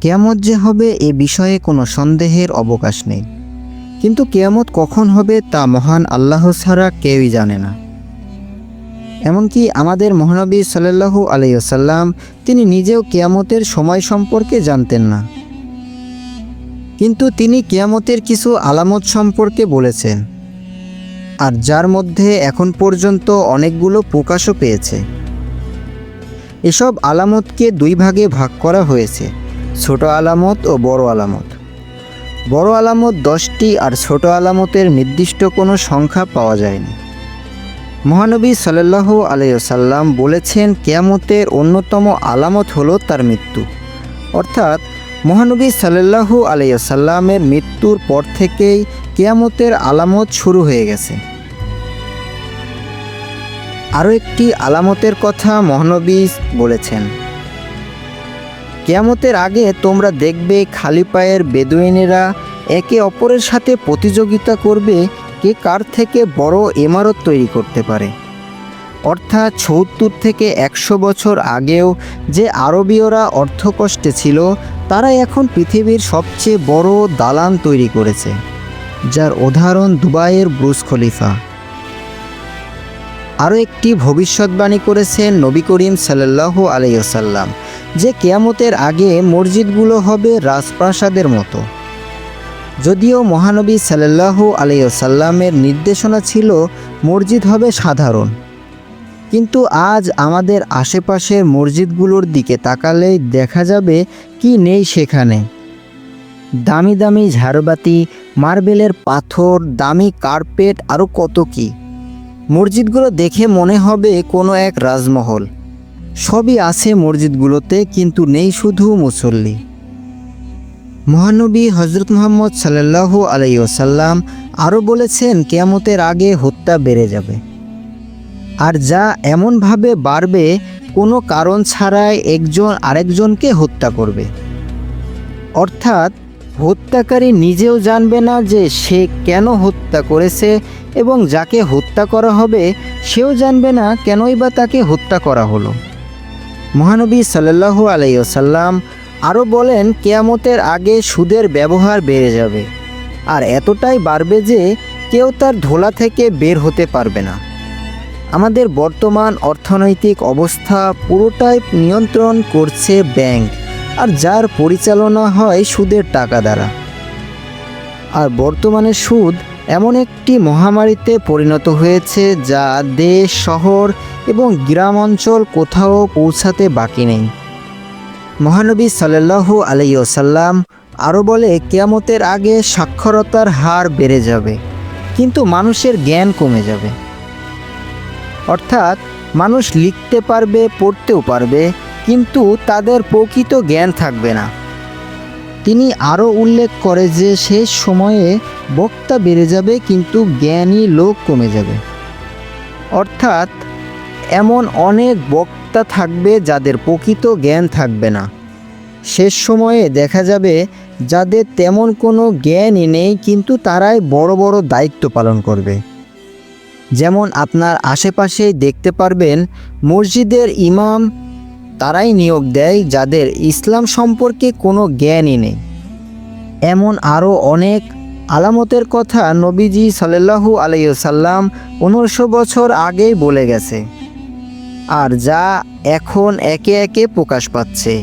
কেয়ামত যে হবে এ বিষয়ে কোনো সন্দেহের অবকাশ নেই। কিন্তু কেয়ামত কখন হবে তা মহান আল্লাহ ছাড়া কেউই জানে না। এমনকি আমাদের মহানবী সাল্লাল্লাহু আলাইসাল্লাম তিনি নিজেও কেয়ামতের সময় সম্পর্কে জানতেন না। কিন্তু তিনি কেয়ামতের কিছু আলামত সম্পর্কে বলেছেন। আর যার মধ্যে এখন পর্যন্ত অনেকগুলো প্রকাশও পেয়েছে। এসব আলামতকে দুই ভাগে ভাগ করা হয়েছে। ছোট আলামত ও বড় আলামত। বড় আলামত দশটি আর ছোট আলামতের নির্দিষ্ট কোনো সংখ্যা পাওয়া যায়নি। মহানবী সাল্লাল্লাহু আলাইসাল্লাম বলেছেন, কেয়ামতের অন্যতম আলামত হলো তার মৃত্যু। অর্থাৎ মহানবী সাল্লাল্লাহু আলাইসাল্লামের মৃত্যুর পর থেকেই কেয়ামতের আলামত শুরু হয়ে গেছে। আরও একটি আলামতের কথা মহানবী বলেছেন কেয়ামতের আগে তোমরা দেখবে খালি পায়ের বেদুইনেরা একে অপরের সাথে প্রতিযোগিতা করবে কে কার থেকে বড় ইমারত তৈরি করতে পারে। অর্থাৎ সত্তর থেকে একশো বছর আগেও যে আরবীয়রা অর্থকষ্টে ছিল, তারা এখন পৃথিবীর সবচেয়ে বড় দালান তৈরি করেছে, যার উদাহরণ দুবাইয়ের ব্রুজ খলিফা। আরও একটি ভবিষ্যৎবাণী করেছেন নবী করিম সাল্লাল্লাহু আলাইসাল্লাম যে কেয়ামতের আগে মসজিদগুলো হবে রাজপ্রাসাদের মতো। যদিও মহানবী সাল্লাল্লাহু আলাইসাল্লামের নির্দেশনা ছিল মসজিদ হবে সাধারণ, কিন্তু আজ আমাদের আশেপাশের মসজিদগুলোর দিকে তাকালেই দেখা যাবে কি নেই সেখানে। দামি দামি ঝাড়বাতি, মার্বেলের পাথর, দামি কার্পেট, আরও কত কি। মসজিদগুলো দেখে মনে হবে কোনো এক রাজমহল। সবই আছে মসজিদগুলোতে, কিন্তু নেই শুধু মুসল্লি। মহানবী হজরত মোহাম্মদ সাল্লাল্লাহু আলাইসাল্লাম আরও বলেছেন, কেয়ামতের আগে হত্যা বেড়ে যাবে। আর যা এমনভাবে বাড়বে, কোনো কারণ ছাড়াই একজন আরেকজনকে হত্যা করবে। অর্থাৎ হত্যাকারী নিজেও জানবে না যে সে কেন হত্যা করেছে এবং যাকে হত্যা করা হবে, সেও জানবে না কেনই বা তাকে হত্যা করা হলো। মহানবী সাল্লাল্লাহু আলাইসাল্লাম আরও বলেন, কেয়ামতের আগে সুদের ব্যবহার বেড়ে যাবে, আর এতটাই বাড়বে যে কেউ তার ধোলা থেকে বের হতে পারবে না। আমাদের বর্তমান অর্থনৈতিক অবস্থা পুরোটাই নিয়ন্ত্রণ করছে ব্যাংক। আর যার পরিচালনা হয় সুদের টাকা দ্বারা। আর বর্তমানে সুদ এমন একটি মহামারীতে পরিণত হয়েছে যা দেশ, শহর এবং গ্রাম অঞ্চল কোথাও পৌঁছাতে বাকি নেই। মহানবী সাল্লাল্লাহু আলাইসাল্লাম আরও বলে, কেয়ামতের আগে সাক্ষরতার হার বেড়ে যাবে, কিন্তু মানুষের জ্ঞান কমে যাবে। অর্থাৎ মানুষ লিখতে পারবে, পড়তেও পারবে কিন্তু তাদের প্রকৃত জ্ঞান থাকবে না। তিনি আরও উল্লেখ করে যে শেষ সময়ে বক্তা বেড়ে যাবে কিন্তু জ্ঞানী লোক কমে যাবে। অর্থাৎ এমন অনেক বক্তা থাকবে যাদের প্রকৃত জ্ঞান থাকবে না। শেষ সময়ে দেখা যাবে যাদের তেমন কোনো জ্ঞানই নেই কিন্তু তারাই বড় বড় দায়িত্ব পালন করবে। যেমন আপনার আশেপাশেই দেখতে পারবেন মসজিদের ইমাম তারাই নিয়োগ দেয় যাদের ইসলাম সম্পর্কে কোনো জ্ঞানই নেই। এমন আরও অনেক আলামতের কথা নবীজি সাল্লাল্লাহু আলাইসাল্লাম পনেরোশো বছর আগেই বলে গেছে, আর যা এখন একে একে প্রকাশ পাচ্ছে।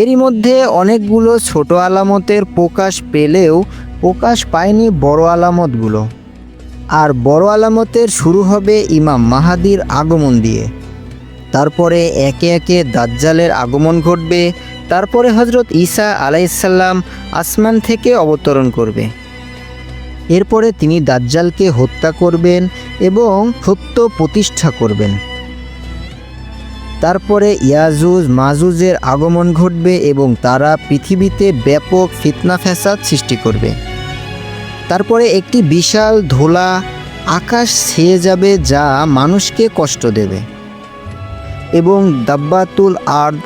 এরই মধ্যে অনেকগুলো ছোট আলামতের প্রকাশ পেলেও প্রকাশ পায়নি বড় আলামতগুলো। আর বড় আলামতের শুরু হবে ইমাম মাহাদির আগমন দিয়ে। তারপরে একে একে দাজ্জালের আগমন ঘটবে। তারপরে হজরত ঈসা আলাইসাল্লাম আসমান থেকে অবতরণ করবে। এরপরে তিনি দাজ্জালকে হত্যা করবেন এবং সত্য প্রতিষ্ঠা করবেন। তারপরে ইয়াজুজ, মাজুজের আগমন ঘটবে এবং তারা পৃথিবীতে ব্যাপক ফিতনা ফ্যাসাদ সৃষ্টি করবে। তারপরে একটি বিশাল ধোলা আকাশ ছেয়ে যাবে যা মানুষকে কষ্ট দেবে। এবং দাব্বাতুল আর্দ,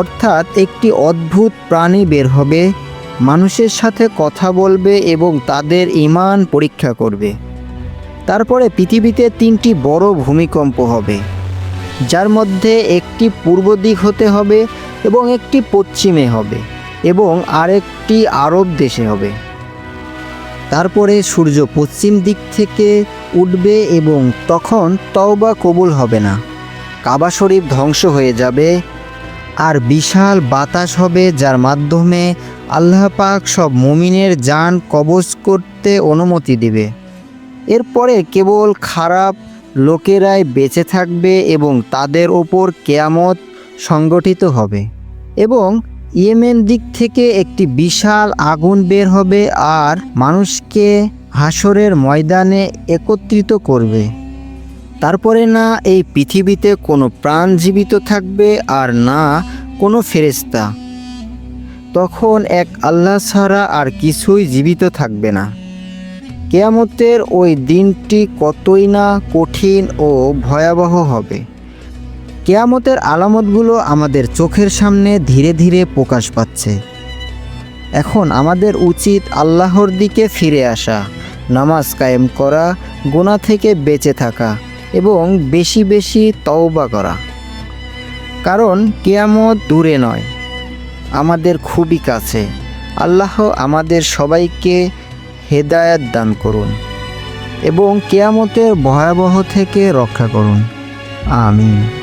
অর্থাৎ একটি অদ্ভুত প্রাণী বের হবে, মানুষের সাথে কথা বলবে এবং তাদের ইমান পরীক্ষা করবে। তারপরে পৃথিবীতে তিনটি বড় ভূমিকম্প হবে, যার মধ্যে একটি পূর্ব দিক হতে হবে এবং একটি পশ্চিমে হবে এবং আরেকটি আরব দেশে হবে। তারপরে সূর্য পশ্চিম দিক থেকে উঠবে এবং তখন তওবা কবুল হবে না। কাবা শরীফ ধ্বংস হয়ে যাবে আর বিশাল বাতাস হবে যার মাধ্যমে আল্লাহ পাক সব মুমিনের যান কবজ করতে অনুমতি দিবে। এরপরে কেবল খারাপ লোকেরাই বেঁচে থাকবে এবং তাদের ওপর কেয়ামত সংগঠিত হবে এবং ইয়েমেন দিক থেকে একটি বিশাল আগুন বের হবে আর মানুষকে হাসরের ময়দানে একত্রিত করবে। তারপরে না এই পৃথিবীতে কোনো প্রাণ জীবিত থাকবে আর না কোনো ফেরেস্তা তখন এক আল্লাহ ছাড়া আর কিছুই জীবিত থাকবে না। কেয়ামতের ওই দিনটি কতই না কঠিন ও ভয়াবহ হবে। কেয়ামতের আলামতগুলো আমাদের চোখের সামনে ধীরে ধীরে প্রকাশ পাচ্ছে। এখন আমাদের উচিত আল্লাহর দিকে ফিরে আসা, নামাজ কায়েম করা গোনা থেকে বেঁচে থাকা। এবং বেশি বেশি তওবা করা। কারণ কেয়ামত দূরে নয়, আমাদের খুবই কাছে। আল্লাহ আমাদের সবাইকে হেদায়াত দান করুন এবং কেয়ামতের ভয়াবহ থেকে রক্ষা করুন। আমিন।